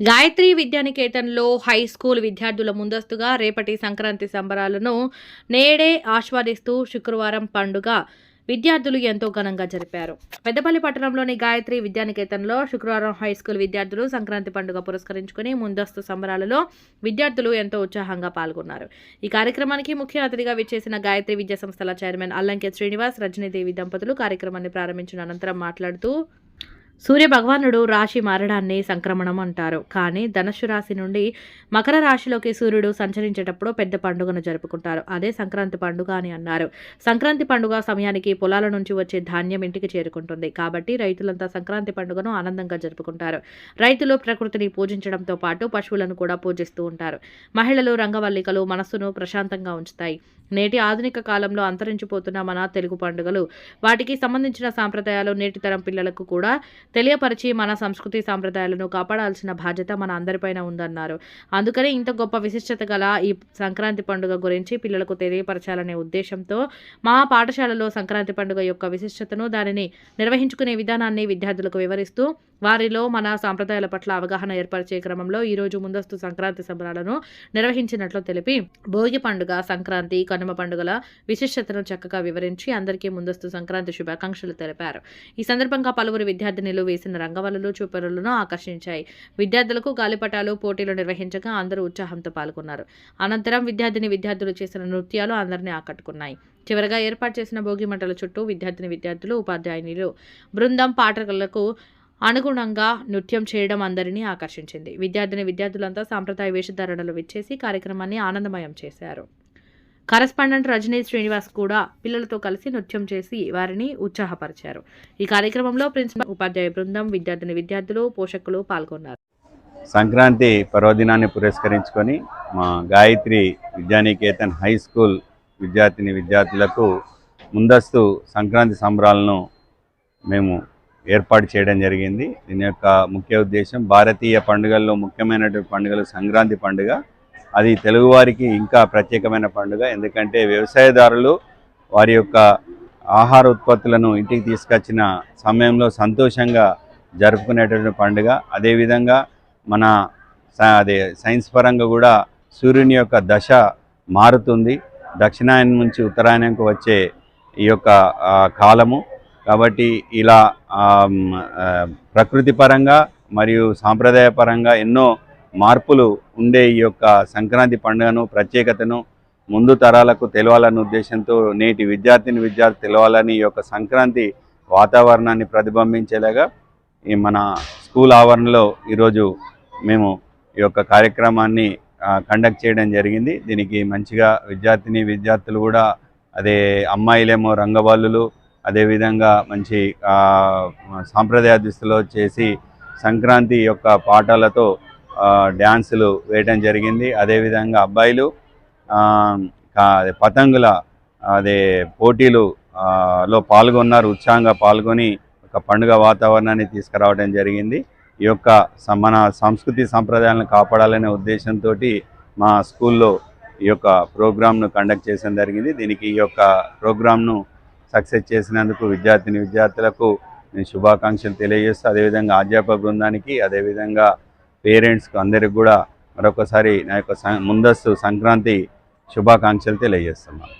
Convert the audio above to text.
Gayatri విద్యానికేతన్లో high school విద్యార్థుల ముందస్తుగా రేపటి సంక్రాంతి సంబరాలను నేడే ఆస్వాదిస్తూ శుక్రవారం పండుగ విద్యార్థులు ఎంతో ఘనంగా జరిపారు. పెద్దపల్లి పట్టణంలోని గాయత్రి విద్యానికేతన్లో శుక్రవారం హై స్కూల్ విద్యార్థులు సంక్రాంతి పండుగ పురస్కరించుకుని ముందస్తు సంబరాలలో విద్యార్థులు ఎంతో ఉత్సాహంగా పాల్గొన్నారు. ఈ కార్యక్రమానికి ముఖ్య అతిథిగా విచ్చేసిన గాయత్రి విద్యా సంస్థల చైర్మన్ అల్లంకే శ్రీనివాస్ రజనీదేవి దంపతులు కార్యక్రమాన్ని ప్రారంభించిన అనంతరం మాట్లాడుతూ సూర్య భగవానుడు రాశి మారడాన్ని సంక్రమణం అంటారు. కానీ ధనుసు రాశి నుండి మకర రాశిలోకి సూర్యుడు సంచరించేటప్పుడు పెద్ద పండుగను జరుపుకుంటారు. అదే సంక్రాంతి పండుగ అని అన్నారు. సంక్రాంతి పండుగ సమయానికి పొలాల నుంచి వచ్చే ధాన్యం ఇంటికి చేరుకుంటుంది. కాబట్టి రైతులంతా సంక్రాంతి పండుగను ఆనందంగా జరుపుకుంటారు. రైతులు ప్రకృతిని పూజించడంతో పాటు పశువులను కూడా పూజిస్తూ ఉంటారు. మహిళలు రంగవల్లికలు మనస్సును ప్రశాంతంగా ఉంచుతాయి. నేటి ఆధునిక కాలంలో అంతరించిపోతున్న మన తెలుగు పండుగలు వాటికి సంబంధించిన సాంప్రదాయాలు నేటి తరం పిల్లలకు కూడా తెలియపరిచి మన సంస్కృతి సాంప్రదాయాలను కాపాడాల్సిన బాధ్యత మన అందరిపైన ఉందన్నారు. అందుకనే ఇంత గొప్ప విశిష్టత గల ఈ సంక్రాంతి పండుగ గురించి పిల్లలకు తెలియపరచాలనే ఉద్దేశంతో మా పాఠశాలలో సంక్రాంతి పండుగ యొక్క విశిష్టతను దానిని నిర్వహించుకునే విధానాన్ని విద్యార్థులకు వివరిస్తూ వారిలో మన సాంప్రదాయాల పట్ల అవగాహన ఏర్పరిచే క్రమంలో ఈరోజు ముందస్తు సంక్రాంతి సంబరాలను నిర్వహించినట్లు తెలిపి భోగి పండుగ సంక్రాంతి కనుమ పండుగల విశిష్టతను చక్కగా వివరించి అందరికీ ముందస్తు సంక్రాంతి శుభాకాంక్షలు తెలిపారు. ఈ సందర్భంగా పలువురు విద్యార్థినిలు వేసిన రంగవలలు చూపరులను ఆకర్షించాయి. విద్యార్థులకు గాలిపటాలు పోటీలు నిర్వహించగా అందరూ ఉత్సాహంతో పాల్గొన్నారు. అనంతరం విద్యార్థిని విద్యార్థులు చేసిన నృత్యాలు అందరినీ ఆకట్టుకున్నాయి. చివరగా ఏర్పాటు చేసిన భోగి మంటల చుట్టూ విద్యార్థిని విద్యార్థులు ఉపాధ్యాయునిలు బృందం పాఠకులకు అనుగుణంగా నృత్యం చేయడం అందరినీ ఆకర్షించింది. విద్యార్థిని విద్యార్థులంతా సాంప్రదాయ వేషధారణలు విచ్చేసి కార్యక్రమాన్ని ఆనందమయం చేశారు. కరస్పాండెంట్ రజనీ శ్రీనివాస్ కూడా పిల్లలతో కలిసి నృత్యం చేసి వారిని ఉత్సాహపరిచారు. ఈ కార్యక్రమంలో ప్రిన్సిపల్ ఉపాధ్యాయ బృందం విద్యార్థిని విద్యార్థులు పోషకులు పాల్గొన్నారు. సంక్రాంతి పర్వదినాన్ని పురస్కరించుకొని మా గాయత్రి విద్యానికేతన్ హై స్కూల్ విద్యార్థిని విద్యార్థులకు ముందస్తు సంక్రాంతి సంబరాలను మేము ఏర్పాటు చేయడం జరిగింది. దీని యొక్క ముఖ్య ఉద్దేశం భారతీయ పండుగల్లో ముఖ్యమైనటువంటి పండుగలు సంక్రాంతి పండుగ. అది తెలుగువారికి ఇంకా ప్రత్యేకమైన పండుగ. ఎందుకంటే వ్యవసాయదారులు వారి యొక్క ఆహార ఉత్పత్తులను ఇంటికి తీసుకొచ్చిన సమయంలో సంతోషంగా జరుపుకునేటువంటి పండుగ. అదేవిధంగా మన స- అదే సైన్స్ పరంగా కూడా సూర్యుని యొక్క దశ మారుతుంది. దక్షిణాయనం నుంచి ఉత్తరాయణంకు వచ్చే ఈ యొక్క కాలము. కాబట్టి ఇలా ప్రకృతి పరంగా మరియు సాంప్రదాయపరంగా ఎన్నో మార్పులు ఉండే ఈ యొక్క సంక్రాంతి పండుగను ప్రత్యేకతను ముందు తరాలకు తెలవాలన్న ఉద్దేశంతో నేటి విద్యార్థిని విద్యార్థి తెలవాలని ఈ యొక్క సంక్రాంతి వాతావరణాన్ని ప్రతిబింబించేలాగా ఈ మన స్కూల్ ఆవరణలో ఈరోజు మేము ఈ యొక్క కార్యక్రమాన్ని కండక్ట్ చేయడం జరిగింది. దీనికి మంచిగా విద్యార్థిని విద్యార్థులు కూడా అదే అమ్మాయిలేమో రంగబాలులు అదేవిధంగా మంచి సాంప్రదాయ దుస్తులో చేసి సంక్రాంతి యొక్క పాఠాలతో డ్యాన్సులు వేయడం జరిగింది. అదేవిధంగా అబ్బాయిలు పతంగుల అదే పోటీలు లో పాల్గొన్నారు. ఉత్సాహంగా పాల్గొని ఒక పండుగ వాతావరణాన్ని తీసుకురావడం జరిగింది. ఈ యొక్క మన సంస్కృతి సంప్రదాయాలను కాపాడాలనే ఉద్దేశంతో మా స్కూల్లో ఈ యొక్క ప్రోగ్రామ్ను కండక్ట్ చేయడం జరిగింది. దీనికి ఈ యొక్క ప్రోగ్రామ్ను సక్సెస్ చేసినందుకు విద్యార్థిని విద్యార్థులకు నేను శుభాకాంక్షలు తెలియజేస్తూ అదేవిధంగా అధ్యాపక బృందానికి అదేవిధంగా పేరెంట్స్కి అందరికి కూడా మరొకసారి నా యొక్క సం- ముందస్తు సంక్రాంతి శుభాకాంక్షలు తెలియజేస్తున్నాను.